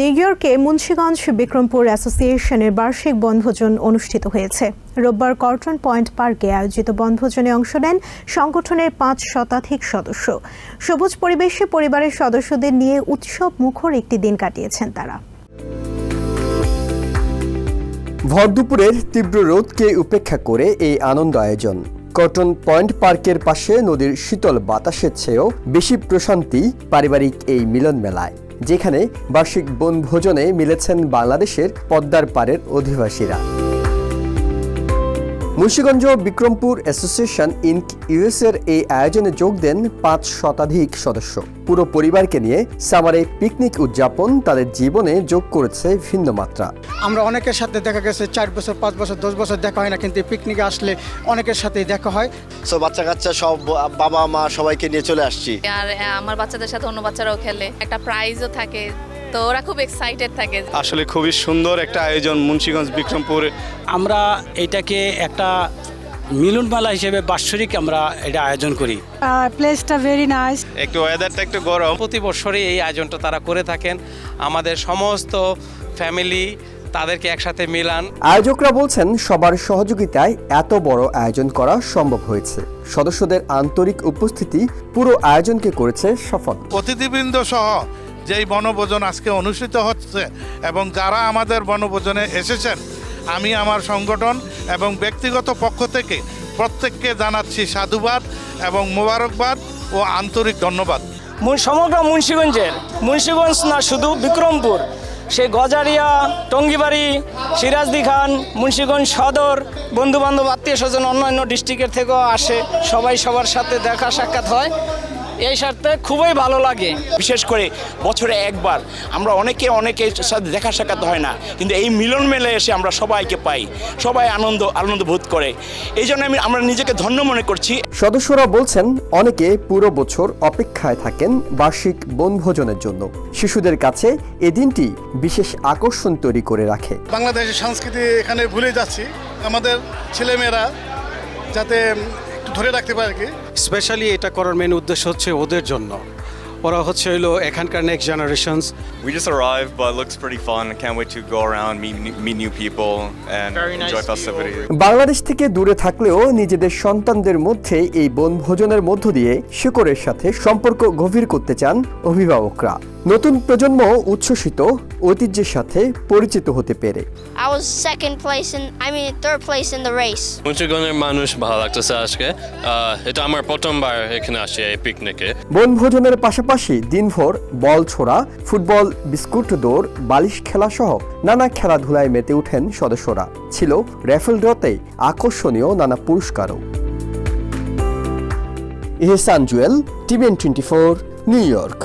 New ইয়র্কে মুন্সিগঞ্জ বিক্রমপুর অ্যাসোসিয়েশনের বার্ষিক বনভোজন অনুষ্ঠিত হয়েছে। রোববার কর্টন পয়েন্ট পার্কে আয়োজিত বনভোজনে অংশ নেন সংগঠনের পাঁচ শতাধিক সদস্য। সবুজ পরিবেশে পরিবারের সদস্যদের নিয়ে উৎসব মুখর একটি দিন কাটিয়েছেন তারা। ভরদুপুরের তীব্র রোদকে উপেক্ষা করে এই আনন্দ আয়োজন। কটন পয়েন্ট পার্কের পাশে নদীর শীতল বাতাসের চেয়েও বেশি প্রশান্তি, পারিবারিক এই মিলন মেলায় যেখানে বার্ষিক বনভোজনে মিলেছেন বাংলাদেশের পদ্মার পাড়ের অধিবাসীরা। মুন্সিগঞ্জ বিক্রমপুর অ্যাসোসিয়েশন ইনক ইউএসের এই আয়োজনে যোগ দেন পাঁচ শতাধিক সদস্য। পুরো পরিবারকে নিয়ে সামারে পিকনিক উদযাপন তাদের জীবনে যোগ করেছে ভিন্ন মাত্রা। আমরা অনেকের সাথে দেখা গেছে চার বছর পাঁচ বছর দশ বছর দেখা হয় না কিন্তু পিকনিকে আসলে অনেকের সাথেই দেখা হয়। সো বাচ্চা কাচ্চা সব বাবা মা সবাইকে নিয়ে চলে আসছি। আর আমার বাচ্চাদের সাথে অন্য বাচ্চারাও খেলে। একটা প্রাইজও থাকে তো ওরা খুব এক্সাইটেড থাকে। আসলে খুবই সুন্দর একটা আয়োজন মুন্সিগঞ্জ বিক্রমপুর। আমরা এটাকে একটা মিলন মেলা হিসেবে বাৎসরিক আমরা এটা আয়োজন করি। প্লেসটা ভেরি নাইস একটু ওয়েদারটা একটু গরম। প্রতি বছরই এই আয়োজনটা তারা করে থাকেন। আমাদের সমস্ত ফ্যামিলি তাদেরকে একসাথে মিলান। আয়োজকরা বলছেন সবার সহযোগিতায় এত বড় আয়োজন করা সম্ভব হয়েছে। সদস্যদের আন্তরিক উপস্থিতি পুরো আয়োজনকে করেছে সফল। অতিথিবৃন্দ সহ যেই বনভোজন আজকে অনুষ্ঠিত হচ্ছে এবং যারা আমাদের বনভোজনে এসেছেন, আমি আমার সংগঠন এবং ব্যক্তিগত পক্ষ থেকে প্রত্যেককে জানাচ্ছি সাধুবাদ এবং মোবারকবাদ ও আন্তরিক ধন্যবাদ। সমগ্র মুন্সিগঞ্জের, মুন্সীগঞ্জ না শুধু বিক্রমপুর সে গজারিয়া, টঙ্গিবাড়ি, সিরাজদি খান, মুন্সিগঞ্জ সদর বন্ধু বান্ধব আত্মীয় স্বজন অন্যান্য ডিস্ট্রিক্টের থেকেও আসে, সবাই সবার সাথে দেখা সাক্ষাৎ হয়। এই সাথে খুবই ভালো লাগে। বিশেষ করে বছরে একবার। আমরা অনেকে অনেকের সাথে দেখা সাক্ষাৎ হয় না কিন্তু এই মিলন মেলে এসে আমরা সবাইকে পাই। সবাই আনন্দ আনন্দ বোধ করে। এই জন্য আমি আমরা নিজেকে ধন্য মনে করছি। সদস্যরা বলছেন অনেকে পুরো বছর অপেক্ষায় থাকেন বার্ষিক বনভোজনের জন্য। শিশুদের কাছে এ দিনটি বিশেষ আকর্ষণ তৈরি করে রাখে। বাংলাদেশের সংস্কৃতি এখানে ভুলে যাচ্ছি। আমাদের ছেলেমেয়েরা যাতে একটু ধরে রাখতে পারে আর কি। স্পেশালি এটা করার মেন উদ্দেশ্য হচ্ছে ওদের জন্য ওরা হচ্ছে হইল এখানকার next generations We just arrived, but it looks pretty fun. Can't wait to go around, meet, meet new people, and enjoy festivities. Bangladesh থেকে দূরে থাকলেও নিজেদের সন্তানদের মধ্যে এই বনভোজনের মধ্য দিয়ে শিকড়ের সাথে সম্পর্ক গভীর করতে চান অভিভাবকরা নতুন প্রজন্ম উচ্ছ্বসিত ঐতিহ্যের সাথে পরিচিত হতে পেরে। I was second place in, I mean, third place in the race. মুন্সিগঞ্জের মানুষ ভালো লাগতেছে আজকে। আহ, এটা আমার প্রথমবার এখানে আসে এই পিকনিকে বনভোজনের পাশাপাশি দিনভর বল ছোড়া ফুটবল বিস্কুট দৌড় বালিশ খেলা সহ নানা খেলাধুলায় মেতে ওঠেন সদস্যরা। ছিল র্যাফেল ড্রতে আকর্ষণীয় নানা পুরস্কারও। Ihsan Jewel টিভেন twenty four New York.